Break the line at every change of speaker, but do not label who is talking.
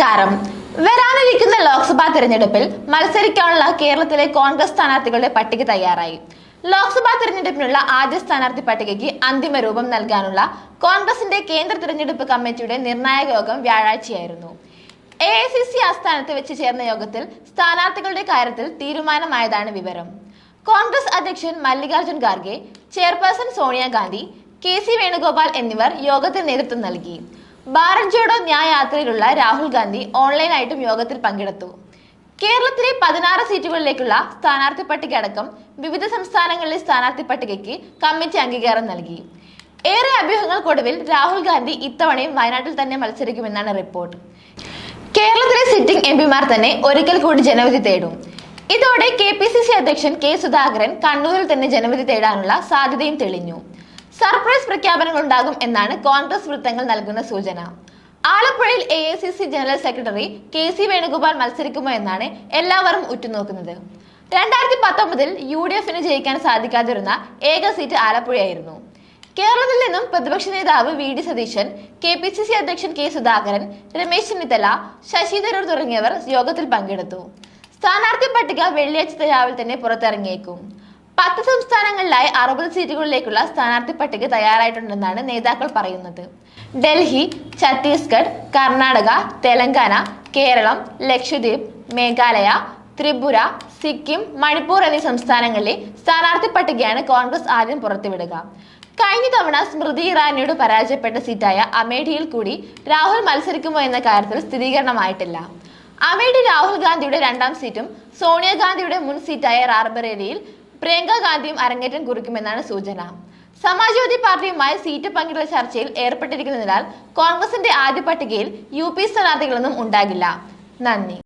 നമസ്കാരം. വരാനിരിക്കുന്ന ലോക്സഭാ തെരഞ്ഞെടുപ്പിൽ മത്സരിക്കാനുള്ള കേരളത്തിലെ കോൺഗ്രസ് സ്ഥാനാർത്ഥികളുടെ പട്ടിക തയ്യാറായി. ലോക്സഭാ തെരഞ്ഞെടുപ്പിനുള്ള ആദ്യ സ്ഥാനാർത്ഥി പട്ടികയ്ക്ക് അന്തിമ രൂപം നൽകാനുള്ള കോൺഗ്രസിന്റെ കേന്ദ്ര തെരഞ്ഞെടുപ്പ് കമ്മിറ്റിയുടെ നിർണായക യോഗം വ്യാഴാഴ്ചയായിരുന്നു. എ ഐ സി സി ആസ്ഥാനത്ത് വെച്ച് ചേർന്ന യോഗത്തിൽ സ്ഥാനാർത്ഥികളുടെ കാര്യത്തിൽ തീരുമാനമായതാണ് വിവരം. കോൺഗ്രസ് അധ്യക്ഷൻ Mallikarjun Kharge chairperson Sonia Gandhi K C Venugopal എന്നിവർ യോഗത്തിൽ നേതൃത്വം നൽകി. ഭാരത് ന്യായയാത്രയിലുള്ള രാഹുൽ ഗാന്ധി ഓൺലൈനായിട്ടും യോഗത്തിൽ പങ്കെടുത്തു. കേരളത്തിലെ പതിനാറ് സീറ്റുകളിലേക്കുള്ള സ്ഥാനാർത്ഥി പട്ടിക അടക്കം വിവിധ സംസ്ഥാനങ്ങളിലെ സ്ഥാനാർത്ഥി പട്ടികയ്ക്ക് കമ്മിറ്റി അംഗീകാരം നൽകി. ഏറെ അഭ്യൂഹങ്ങൾക്കൊടുവിൽ രാഹുൽ ഗാന്ധി ഇത്തവണയും വയനാട്ടിൽ തന്നെ മത്സരിക്കുമെന്നാണ് റിപ്പോർട്ട്. കേരളത്തിലെ സിറ്റിംഗ് എം പിമാർ തന്നെ ഒരിക്കൽ കൂടി ജനവിധി തേടും. ഇതോടെ കെ പി സി സി അധ്യക്ഷൻ കെ സുധാകരൻ കണ്ണൂരിൽ തന്നെ ജനവിധി തേടാനുള്ള സാധ്യതയും തെളിഞ്ഞു. സർപ്രൈസ് പ്രഖ്യാപനങ്ങൾ ഉണ്ടാകും എന്നാണ് കോൺഗ്രസ് വൃത്തങ്ങൾ നൽകുന്ന സൂചന. ആലപ്പുഴയിൽ A I C C general secretary K C Venugopal മത്സരിക്കുമോ എന്നാണ് എല്ലാവരും ഉറ്റുനോക്കുന്നത്. രണ്ടായിരത്തി പത്തൊമ്പതിൽ യു ഡി എഫിന് ജയിക്കാൻ സാധിക്കാതിരുന്ന ഏക സീറ്റ് ആലപ്പുഴയായിരുന്നു. കേരളത്തിൽ നിന്നും പ്രതിപക്ഷ നേതാവ് V D Satheesan K P C C അധ്യക്ഷൻ കെ സുധാകരൻ രമേശ് ചെന്നിത്തല ശശി തരൂർ തുടങ്ങിയവർ യോഗത്തിൽ പങ്കെടുത്തു. സ്ഥാനാർത്ഥി പട്ടിക വെള്ളിയാഴ്ച രാവിലെ തന്നെ പുറത്തിറങ്ങിയേക്കും. പത്ത് സംസ്ഥാനങ്ങളിലായി അറുപത് സീറ്റുകളിലേക്കുള്ള സ്ഥാനാർത്ഥി പട്ടിക തയ്യാറായിട്ടുണ്ടെന്നാണ് നേതാക്കൾ പറയുന്നത്. ഡൽഹി ഛത്തീസ്ഗഡ് കർണാടക തെലങ്കാന കേരളം ലക്ഷദ്വീപ് മേഘാലയ ത്രിപുര സിക്കിം മണിപ്പൂർ എന്നീ സംസ്ഥാനങ്ങളിലെ സ്ഥാനാർത്ഥി പട്ടികയാണ് കോൺഗ്രസ് ആദ്യം പുറത്തുവിടുക. കഴിഞ്ഞ തവണ സ്മൃതി ഇറാനിയോട് പരാജയപ്പെട്ട സീറ്റായ അമേഠിയിൽ കൂടി രാഹുൽ മത്സരിക്കുമോ എന്ന കാര്യത്തിൽ സ്ഥിരീകരണമായിട്ടില്ല. അമേഠി രാഹുൽ ഗാന്ധിയുടെ രണ്ടാം സീറ്റും സോണിയാഗാന്ധിയുടെ മുൻ സീറ്റായ റാർബറേലിയിൽ പ്രിയങ്ക ഗാന്ധിയും അരങ്ങേറ്റം കുറിക്കുമെന്നാണ് സൂചന. സമാജ്വാദി പാർട്ടിയുമായി സീറ്റ് പങ്കിടുന്ന ചർച്ചയിൽ ഏർപ്പെട്ടിരിക്കുന്നതിനാൽ കോൺഗ്രസിന്റെ ആദ്യ പട്ടികയിൽ യു പി സ്ഥാനാർത്ഥികളൊന്നും ഉണ്ടാകില്ല. നന്ദി.